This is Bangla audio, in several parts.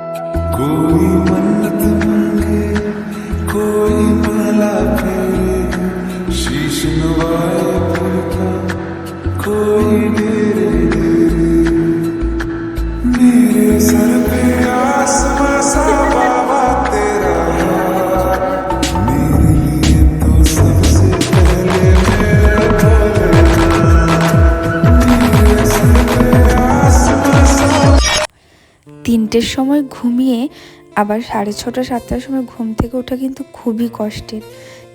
कोई मन्नत मांगे कोई माला फेरे शीश नवाए फूल का कोई डेरे তিনটের সময় ঘুমিয়ে আবার সাড়ে ছটা, সাতটার সময় ঘুম থেকে ওঠা কিন্তু খুবই কষ্টের।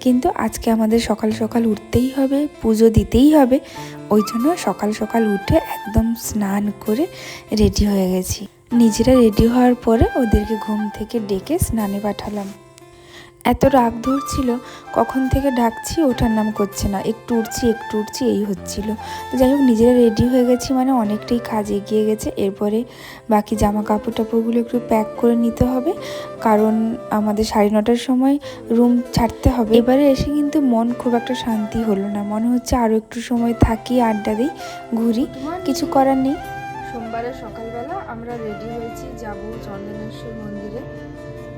কিন্তু আজকে আমাদের সকাল সকাল উঠতেই হবে, পুজো দিতেই হবে। ওই জন্য সকাল সকাল উঠে একদম স্নান করে রেডি হয়ে গেছি। নিজেরা রেডি হওয়ার পরে ওদেরকে ঘুম থেকে ডেকে স্নানে পাঠালাম। এত রাগ ধরছিল কখন থেকে ডাকছি ওঠার নাম করছে না। একটু উঠছি একটু উঠছি এই হচ্ছিল। তো যাই হোক নিজেরা রেডি হয়ে গেছি মানে অনেকটাই কাজ এগিয়ে গেছে। এরপরে বাকি জামা কাপড় টাপড়গুলো একটু প্যাক করে নিতে হবে। কারণ আমাদের সাড়ে নটার সময় রুম ছাড়তে হবে। এবারে এসে কিন্তু মন খুব একটা শান্তি হলো না। মনে হচ্ছে আরও একটু সময় থাকি আড্ডা দিই ঘুরি। কিছু করার নেই। সোমবারের সকালবেলা আমরা রেডি হয়েছি যাব চন্দনেশ্বর মন্দিরে।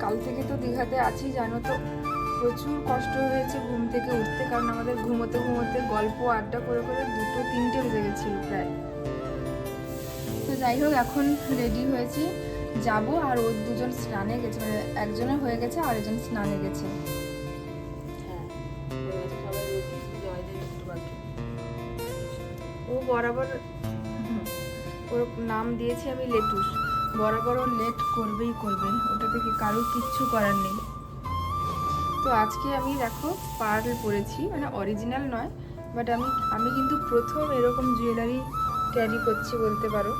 কাল থেকে তো দীঘাতে আছি জানো তো। প্রচুর কষ্ট হয়েছে ঘুম থেকে উঠতে কারণ আমাদের ঘুমোতে ঘুমোতে গল্প আড্ডা করে করে দুটো তিনটে বেজে গেছিল প্রায়। তো যাই হোক এখন রেডি হয়েছি। যাব আর ওর দুজন স্নানে গেছে মানে একজনের হয়ে গেছে আর একজন স্নানে গেছে। ও বরাবর ওর নাম দিয়েছি আমি লেটুস। বরাবর ও লেট করবেই করবে ওটা থেকে কারোর কিচ্ছু করার নেই। তো আজকে আমি দেখো পার্ল পরেছি মানে অরিজিনাল নয় বাট আমি আমি কিন্তু প্রথম এরকম জুয়েলারি ক্যারি করছি বলতে পারো।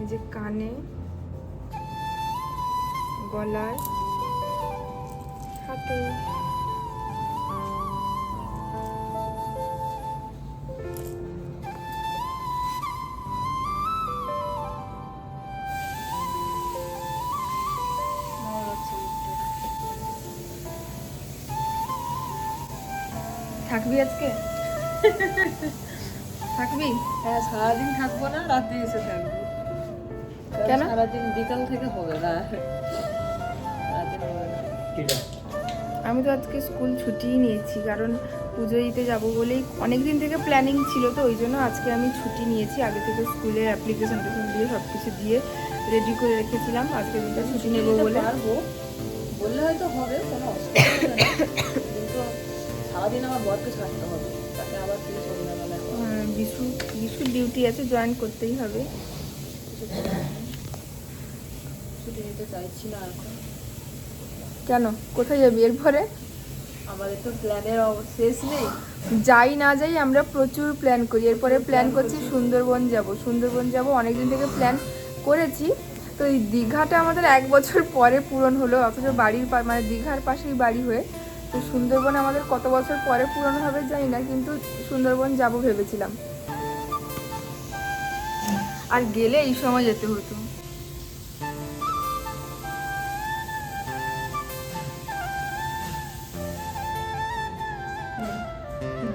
এই যে কানে, গলায়, হাতে। থাকবি আজকে? থাকবি? হ্যাঁ সারাদিন থাকব না রাতে এসে থাকব। কেন? সারাদিন বিকাল থেকে হবে না। সারাদিন হবে না। আমি তো আজকে স্কুল ছুটিই নিয়েছি কারণ পুজো দিতে যাব বলেই অনেক দিন থেকে প্ল্যানিং ছিল তো ওই জন্য আজকে আমি ছুটি নিয়েছি। আগে থেকে স্কুলের অ্যাপ্লিকেশন টেশন দিয়ে সব কিছু দিয়ে রেডি করে রেখেছিলাম। আজকে দিনটা ছুটি নেব বলে। বললে হয়তো হবে কোনো অসুবিধা সারাদিন আমার বরকে ছাড়তে হবে তাকে আবার ফিরে সন্ধ্যাবেলা আহ, বিশু বিশুর ডিউটি আছে জয়েন করতেই হবে। ছুটি নিতে চাইছি না এখন। কেন? কোথায় যাবি এরপরে? আমাদের তো প্ল্যানের শেষ নেই। যাই না যাই আমরা প্রচুর প্ল্যান করি। এরপরে প্ল্যান করছি সুন্দরবন যাব। সুন্দরবন যাব অনেকদিন থেকে প্ল্যান করেছি। তো এই দীঘাটা আমাদের এক বছর পরে পূরণ হলো অথচ বাড়ির মানে দীঘার পাশেই বাড়ি হয়ে তো সুন্দরবন আমাদের কত বছর পরে পূরণ হবে জানি না কিন্তু সুন্দরবন যাব ভেবেছিলাম। আর গেলে এই সময় যেতে হতো।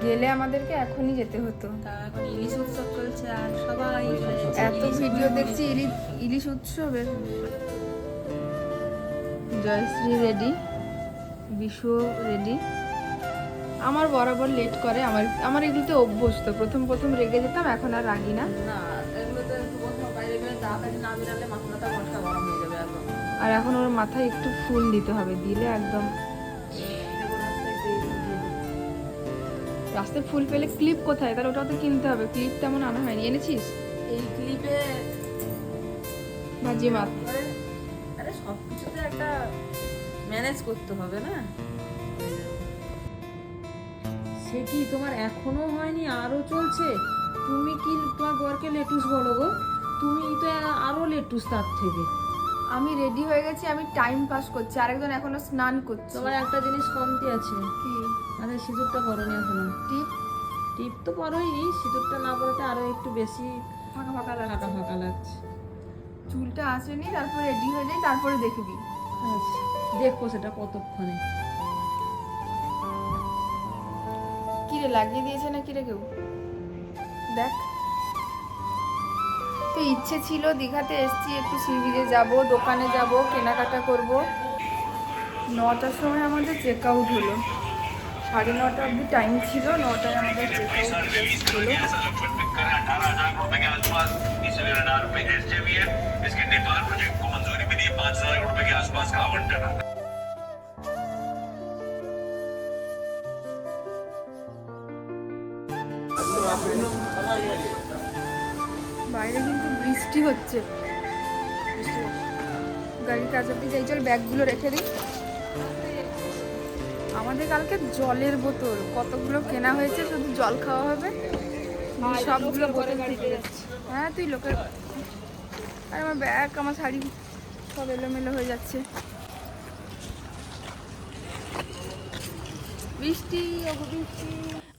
গেলে আমাদেরকে এখনই যেতে হতো। তা এখন ইলিশ উৎসব চলছে আর সবাই এত ভিডিও দেখছি ইলিশ ইলিশ উৎসবের জয়শ্রী রেডি। বিশু রেডি আমার বরাবর লেট করে আমার আমার এগুলোতে অভ্যস্ত। প্রথম প্রথম রেগে যেতাম এখন আর রাগি না। আর এখন ওর মাথায় একটু ফুল দিতে হবে দিলে একদম রাস্তায় ফুল পেলে ক্লিপ কোথায়? তাহলে ওটাও তো কিনতে হবে ক্লিপ তেমন আনা হয়নি। এনেছিস? এই ক্লিপে ভাজি মাছ আরে আরে সব কিছুতে একটা ম্যানেজ করতে হবে না? সে কি তোমার এখনও হয়নি? আরও চলছে। তুমি কি তোমার বরকে লেটুস বলো গো? তুমি তো আরও লেটুস তার থেকে। আমি রেডি হয়ে গেছি আমি টাইম পাস করছি। আরেকজন এখনও স্নান করছে। তোমার একটা জিনিস কমতি আছে। কি? আরে সিঁদুরটা পরনি এখনও। টিপ? টিপ তো পরোইনি সিঁদুরটা না পরাতে আরও একটু বেশি ফাঁকা ফাঁকা লাগছে। ফাঁকা ফাঁকা লাগছে। চুলটা আসেনি তারপর রেডি হয়ে যাই তারপরে দেখবি আচ্ছা। দেখবো সেটা কতক্ষণে কিরে লাগিয়ে দিয়েছে না কিরে কেউ দেখ ইচ্ছে ছিল দীঘাতে এসছি একটু সি বিচে যাবো দোকানে যাব কেনাকাটা করব নটার সময় আমাদের চেক আউট হলো সাড়ে নটা অবধি টাইম ছিল নটায় আমাদের চেক আউট হলো अठारह हजार रुपए के आसपास इस रडार पे एसजेवी है इसके नेपाल प्रोजेक्ट को मंजूरी मिली है पाँच हजार रुपए के आसपास का आवंटन বাইরে কিন্তু বৃষ্টি হচ্ছে। গাড়ির কাজ অব্দি যাই চল ব্যাগগুলো রেখে দিই। আমাদের কালকে জলের বোতল। কতগুলো কেনা হয়েছে? শুধু জল খাওয়া হবে। সবগুলো বোতল হ্যাঁ তুই লোকের আর আমার ব্যাগ আমার শাড়ি সব এলোমেলো হয়ে যাচ্ছে। বৃষ্টি বৃষ্টি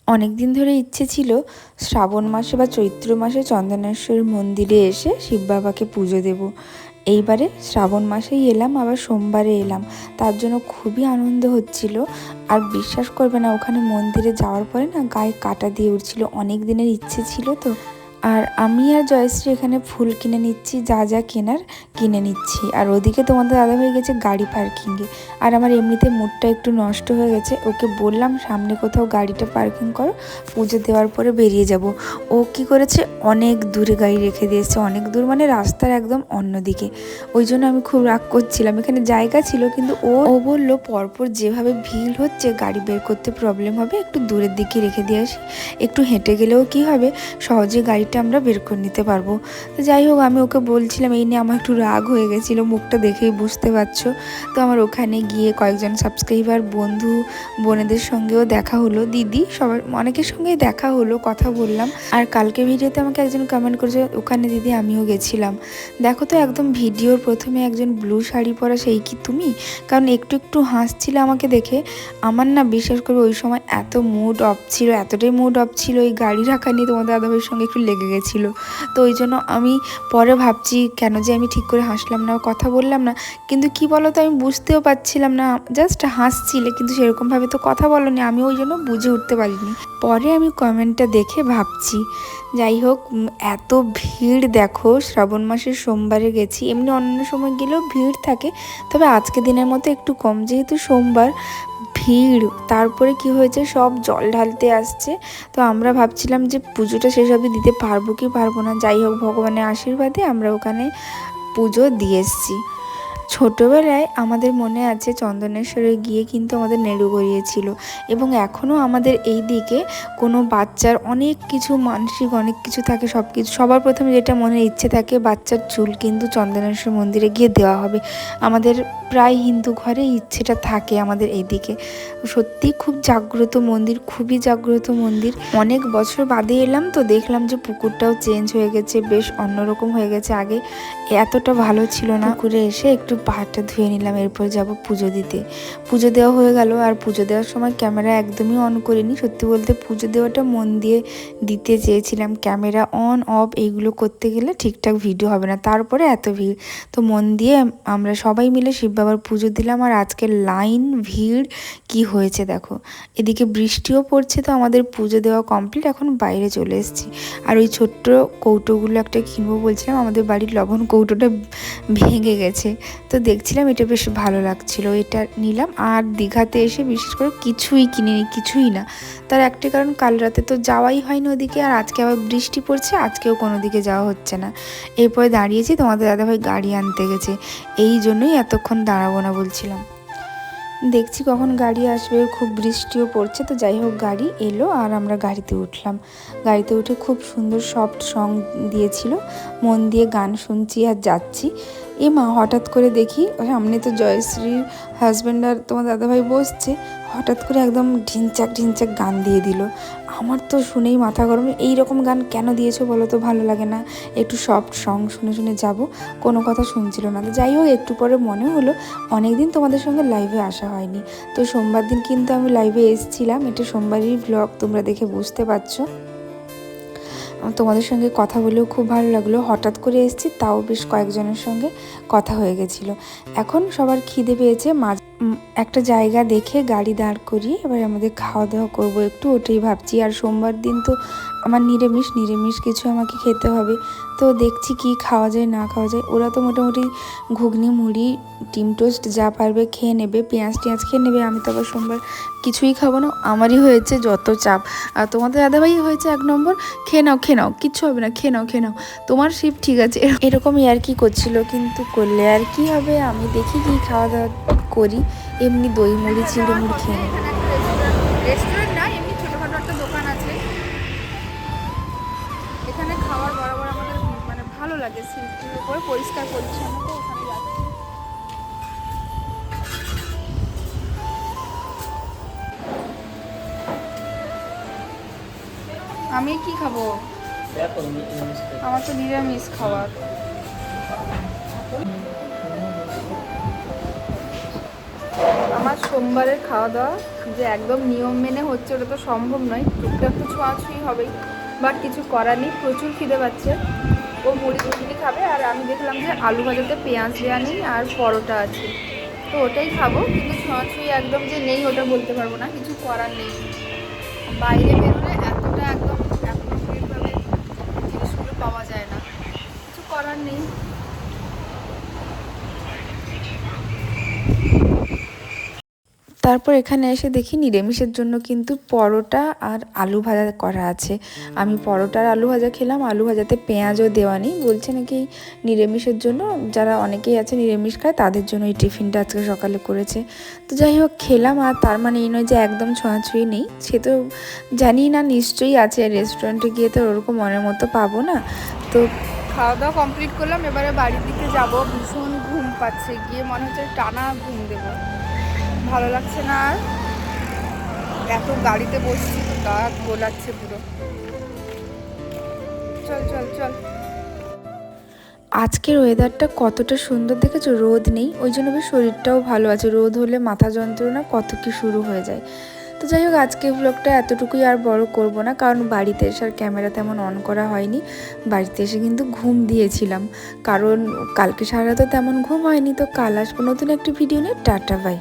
অনেক দিন ধরে ইচ্ছে ছিল শ্রাবণ মাসে বা চৈত্র মাসে চন্দনেশ্বর মন্দিরে এসে শিব বাবাকে পুজো দেব। এইবারে শ্রাবণ মাসেই এলাম, আবার সোমবারে এলাম। তার জন্য খুবই আনন্দ হচ্ছিল। আর বিশ্বাস করবে না, ওখানে মন্দিরে যাওয়ার পরে না গায়ে কাটা দিয়ে উঠছিল। অনেক দিনের ইচ্ছে ছিল তো। আর আমি আর জয়শ্রী এখানে ফুল কিনে নিচ্ছি, যা যা কেনার কিনে নিচ্ছি। আর ওদিকে তোমাদের দাদা হয়ে গেছে গাড়ি পার্কিংয়ে আর আমার এমনিতে মুডটা একটু নষ্ট হয়ে গেছে। ওকে বললাম, সামনে কোথাও গাড়িটা পার্কিং করো, পুজো দেওয়ার পরে বেরিয়ে যাব। ও কি করেছে? অনেক দূরে গাড়ি রেখে দিয়েছে। অনেক দূর মানে রাস্তার একদম অন্যদিকে। ওই জন্য আমি খুব রাগ করছিলাম। এখানে জায়গা ছিল, কিন্তু ও ও বলল, পরপর যেভাবে ভিড় হচ্ছে, গাড়ি বের করতে প্রবলেম হবে। একটু দূরের দিকে রেখে দিয়ে আসি। একটু হেঁটে গেলেও কি হবে? সহজে গাড়িটা আমরা বের করে নিতে পারব। তো যাই হোক, আমি ওকে বলছিলাম, এই নিয়ে আমার একটু রাগ হয়ে গেছিল, মুখটা দেখেই বুঝতে পারছ। তো আমার ওখানে গিয়ে কয়েকজন সাবস্ক্রাইবার বন্ধু, বোনেদের সঙ্গেও দেখা হলো, দিদি সবার, অনেকের সঙ্গেই দেখা হলো, কথা বললাম। আর কালকে ভিডিওতে আমাকে একজন কমেন্ট করেছে, ওখানে দিদি আমিও গেছিলাম। দেখো তো, একদম ভিডিওর প্রথমে একজন ব্লু শাড়ি পরা সেই কি তুমি? কারণ একটু একটু হাসছিল আমাকে দেখে। আমার না বিশ্বাস করবে, ওই সময় এত মুড অফ ছিল, এতটাই মুড অফ ছিল ওই গাড়ি রাখা নিয়ে তোমাদের দাদাভাইয়ের সঙ্গে একটু লেগে গেছিল। তো ওই জন্য আমি পরে ভাবছি কেন যে আমি ঠিক করে হাসলাম না, কথা বললাম না। কিন্তু কি বলো তো আমি বুঝতেও পারছিলাম না জাস্ট হাসছিলে, কিন্তু সেরকমভাবে তো কথা বলনি, আমি ওই জন্য বুঝে উঠতে পারিনি। পরে আমি কমেন্টটা দেখে ভাবছি, যাই হোক এত ভিড় দেখো, শ্রাবণ মাসের সোমবারে গেছি, এমনি অন্য সময় গেলেও ভিড় থাকে, তবে আজকে দিনের মতো একটু কম, যেহেতু সোমবার ভিড়। তারপরে কি হয়েছে? সব জল ঢালতে আসছে। তো আমরা ভাবছিলাম যে পুজোটা সেসবই দিতে পারব কি পারব না? যাই হোক, ভগবানের আশীর্বাদে আমরা ওখানে পুজো দিয়ে এসেছি। ছোটোবেলায় আমাদের মনে আছে চন্দনেশ্বরে গিয়ে কিন্তু আমাদের নেড়ু গড়িয়েছিল এবং এখনও আমাদের এই দিকে কোনো বাচ্চার অনেক কিছু মানসিক অনেক কিছু থাকে, সব কিছু, সবার প্রথমে যেটা মনে ইচ্ছে থাকে বাচ্চার চুল কিন্তু চন্দনেশ্বর মন্দিরে গিয়ে দেওয়া হবে। আমাদের প্রায় হিন্দু ঘরে ইচ্ছেটা থাকে আমাদের এইদিকে সত্যি খুব জাগ্রত মন্দির, খুবই জাগ্রত মন্দির। অনেক বছর বাদে এলাম তো দেখলাম যে পুকুরটাও চেঞ্জ হয়ে গেছে, বেশ অন্যরকম হয়ে গেছে। আগে এতটা ভালো ছিল না। পুকুরে এসে একটু পাহাড়টা ধুয়ে নিলাম, এরপর যাব পুজো দিতে। পুজো দেওয়া হয়ে গেল, আর পুজো দেওয়ার সময় ক্যামেরা একদমই অন করিনি। সত্যি বলতে পুজো দেওয়াটা মন দিয়ে দিতে চেয়েছিলাম। ক্যামেরা অন, অফ, এইগুলো করতে গেলে ঠিকঠাক ভিডিও হবে না। তারপরে এত ভিড়। তো মন দিয়ে আমরা সবাই মিলে শিব বাবার পুজো দিলাম, আর আজকে লাইন ভিড় কি হয়েছে দেখো। এদিকে বৃষ্টিও পড়ছে, তো আমাদের পুজো দেওয়া কমপ্লিট। এখন বাইরে চলে এসেছি। আর ওই ছোট্ট কৌটোগুলো একটা কিনবো বলছিলাম, আমাদের বাড়ির লবণ কৌটোটা ভেঙে গেছে। তো দেখছিলাম এটা বেশ ভালো লাগছিল। এটা নিলাম আর দীঘাতে এসে বিশেষ করে কিছুই কিনিনি, কিছুই না। তার একটি কারণ কাল রাতে তো যাওয়াই হয়নি ওদিকে আর আজকে আবার বৃষ্টি পড়ছে, আজকেও কোনো দিকে যাওয়া হচ্ছে না। এরপরে দাঁড়িয়েছি, তোমাদের দাদাভাই গাড়ি আনতে গেছে। এই জন্যই এতক্ষণ দাঁড়াবো না বলছিলাম। দেখছি কখন গাড়ি আসবে, খুব বৃষ্টিও পড়ছে, তো যাই হোক গাড়ি এলো আর আমরা গাড়িতে উঠলাম। গাড়িতে উঠে খুব সুন্দর সফট সং দিয়েছিল, মন দিয়ে গান শুনছি আর যাচ্ছি। এ মা, হঠাৎ করে দেখি সামনে তো জয়শ্রীর হাজব্যান্ড আর তোমার দাদাভাই বসছে হঠাৎ করে একদম ঢিনচাক ঢিনচাক গান দিয়ে দিল। আমার তো শুনেই মাথা গরম। এই রকম গান কেন দিয়েছ বলো তো? ভালো লাগে না। একটু সফট সং শুনে শুনে যাব। কোনো কথা শুনছিল না। তো যাই হোক, একটু পরে মনে হলো অনেক দিন তোমাদের সঙ্গে লাইভে আসা হয়নি। তো সোমবার দিন কিন্তু আমি লাইভে এসেছিলাম। এটা সোমবারই ব্লগ তোমরা দেখে বুঝতে পারছ। তোমাদের সঙ্গে কথা বলেও খুব ভালো লাগল। হঠাৎ করে এসেছি, তাও বেশ কয়েকজনের সঙ্গে কথা হয়ে গেছিল। এখন সবার খিদে পেয়েছে মাঝ একটা জায়গা দেখে গাড়ি দাঁড় করিয়ে এবার আমাদের খাওয়া দাওয়া করব। একটু ওটাই ভাবছি। আর সোমবার দিন তো আমার নিরামিষ নিরামিষ কিছু আমাকে খেতে হবে। তো দেখছি কি খাওয়া যায়, না খাওয়া যায়। ওরা তো মোটামুটি ঘুগনি, মুড়ি, ডিম টোস্ট যা পারবে খেয়ে নেবে, পেঁয়াজ টেঁয়াজ খেয়ে নেবে। আমি তো আবার সোমবার কিছুই খাব না। আমারই হয়েছে যত চাপ। আর তোমাদের দাদাভাই হয়েছে এক নম্বর। খেয়ে নাও খেয়ে নাও। কিচ্ছু হবে না। খেয়ে নাও খেয়ে নাও। তোমার শিফট ঠিক আছে। এরকমই আর কি করছিল। কিন্তু করলে আর কি হবে? আমি দেখি কি খাওয়া দাওয়া করি। এমনি দই মুড়ি চিড়ে মুড়ি খেয়ে নেব। রেস্টুরেন্ট না এমনি ছোটোখাটো একটা দোকান আছে। এখানে খাবার বরাবর আমাদের মানে ভালো লাগে উপরে পরিষ্কার পরিচ্ছন্ন তো ওখানে যাচ্ছি আমি কি খাব? আমার তো নিরামিষ খাবার। আমার সোমবারের খাওয়া দাওয়া, যে একদম নিয়ম মেনে হচ্ছে ওটা তো সম্ভব নয়। টুকটাক তো ছোঁয়াছুঁই হবেই বাট কিছু করার নেই, প্রচুর খিদে পাচ্ছে। ও মুড়ি মুড়ি খাবে, আর আমি দেখলাম যে আলু ভাজাতে পেঁয়াজ দেওয়া নেই আর পরোটা আছে। তো ওটাই খাব, কিন্তু ছোঁয়াছুঁই একদম যে নেই ওটা বলতে পারব না, কিছু করার নেই। বাইরে বেরোলে এতটা একদম অ্যাপ্রোপ্রিয়েটভাবে জিনিসগুলো পাওয়া যায় না কিছু করার নেই তারপর এখানে এসে দেখি নিরামিষের জন্য কিন্তু পরোটা আর আলু ভাজা করা আছে। আমি পরোটা আর আলু ভাজা খেলাম, আলু ভাজাতে পেঁয়াজও দেওয়া নেই। বলছে নাকি নিরামিষের জন্য, যারা অনেকেই আছে নিরামিষ খায়, তাদের জন্য এই টিফিনটা আজকে সকালে করেছে। তো যাই হোক, খেলাম আর তার মানে এই নয় যে একদম ছোঁয়াছুঁই নেই। সে তো জানি না, নিশ্চয়ই আছে রেস্টুরেন্টে গিয়ে তো ওরকম মনের মতো পাবো না। তো খাওয়া দাওয়া কমপ্লিট করলাম, এবারে বাড়ির দিকে যাব। ভীষণ ঘুম পাচ্ছে, গিয়ে মনে হচ্ছে টানা ঘুম দেবো। ভালো লাগছে না আর। এত গাড়িতে বসছি গা গোলাচ্ছে পুরো। চল চল চল। আজকের ওয়েদারটা কতটা সুন্দর দেখেছ? রোদ নেই, ওই জন্য বেশ শরীরটাও ভালো আছে। রোদ হলে মাথা যন্ত্রণা কত কি শুরু হয়ে যায়। তো যাই হোক আজকে ব্লগটা এতটুকুই আর বড় করব না, কারণ বাড়িতে এসে আর ক্যামেরা তেমন অন করা হয়নি। বাড়িতে এসে কিন্তু ঘুম দিয়েছিলাম। কারণ কালকে সারা তো তেমন ঘুম হয়নি, তো কাল আসব নতুন একটি ভিডিও নিয়ে। Tata bye